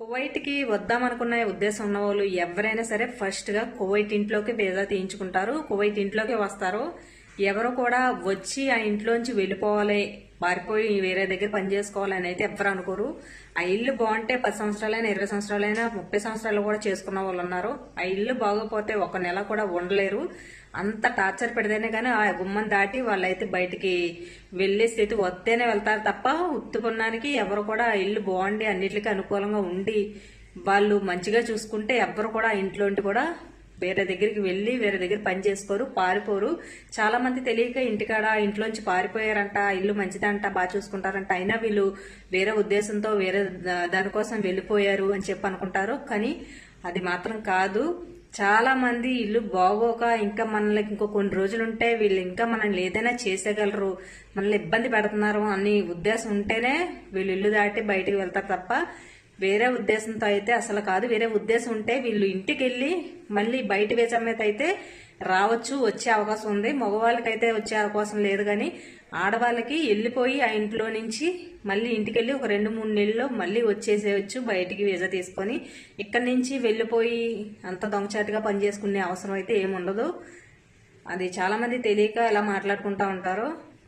కువైట్కి వద్దామనుకున్న ఉద్దేశం ఉన్న వాళ్ళు ఎవరైనా సరే ఫస్ట్గా కువైట్ ఇంట్లోకి వీసా తీయించుకుంటారు. కువైట్ ఇంట్లోకి వస్తారు. ఎవరు కూడా వచ్చి ఆ ఇంట్లోంచి వెళ్ళిపోవాలి పారిపోయి వేరే దగ్గర పని చేసుకోవాలని అయితే ఎవరు అనుకోరు. ఆ ఇల్లు బాగుంటే పది సంవత్సరాలైనా ఇరవై సంవత్సరాలైనా ముప్పై సంవత్సరాలు కూడా చేసుకున్న వాళ్ళు ఉన్నారు. ఆ ఇల్లు బాగోపోతే ఒక నెల కూడా ఉండలేరు. అంత టార్చర్ పెడితేనే కానీ ఆ గుమ్మం దాటి వాళ్ళైతే బయటికి వెళ్ళే స్థితి వస్తేనే వెళ్తారు తప్ప ఉత్తుకున్నానికి ఎవరు కూడా ఆ ఇల్లు బాగుండి అన్నిటికీ అనుకూలంగా ఉండి వాళ్ళు మంచిగా చూసుకుంటే ఎవ్వరు కూడా ఆ ఇంట్లోంటి కూడా వేరే దగ్గరికి వెళ్ళి వేరే దగ్గర పని చేసుకోరు పారిపోరు. చాలా మంది తెలియక ఇంటికాడ ఇంట్లోంచి పారిపోయారంట ఇల్లు మంచిదంట బాగా చూసుకుంటారంట. అయినా వీళ్ళు వేరే ఉద్దేశంతో వేరే దానికోసం వెళ్ళిపోయారు అని చెప్పి అనుకుంటారు. కానీ అది మాత్రం కాదు. చాలా మంది ఇల్లు బాగోక ఇంకా మనల్ని ఇంకో కొన్ని రోజులు ఉంటే వీళ్ళు ఇంకా మనల్ని ఏదైనా చేసేయగలరు మనల్ని ఇబ్బంది పెడుతున్నారు అని ఉద్దేశం ఉంటేనే వీళ్ళు ఇల్లు దాటి బయటికి వెళ్తారు తప్ప వేరే ఉద్దేశంతో అయితే అసలు కాదు. వేరే ఉద్దేశం ఉంటే వీళ్ళు ఇంటికి వెళ్ళి మళ్ళీ బయట వేసే మీద అయితే రావచ్చు వచ్చే అవకాశం ఉంది. మగవాళ్ళకైతే వచ్చే అవకాశం లేదు కానీ ఆడవాళ్ళకి వెళ్ళిపోయి ఆ ఇంట్లో నుంచి మళ్ళీ ఇంటికి వెళ్ళి ఒక రెండు మూడు నెలల్లో మళ్ళీ వచ్చేసేయచ్చు బయటికి వీజా తీసుకొని. ఇక్కడి నుంచి వెళ్ళిపోయి అంత దొంగచాటుగా పనిచేసుకునే అవసరం అయితే ఏముండదు. అది చాలామంది తెలియక ఎలా మాట్లాడుకుంటా ఉంటారు.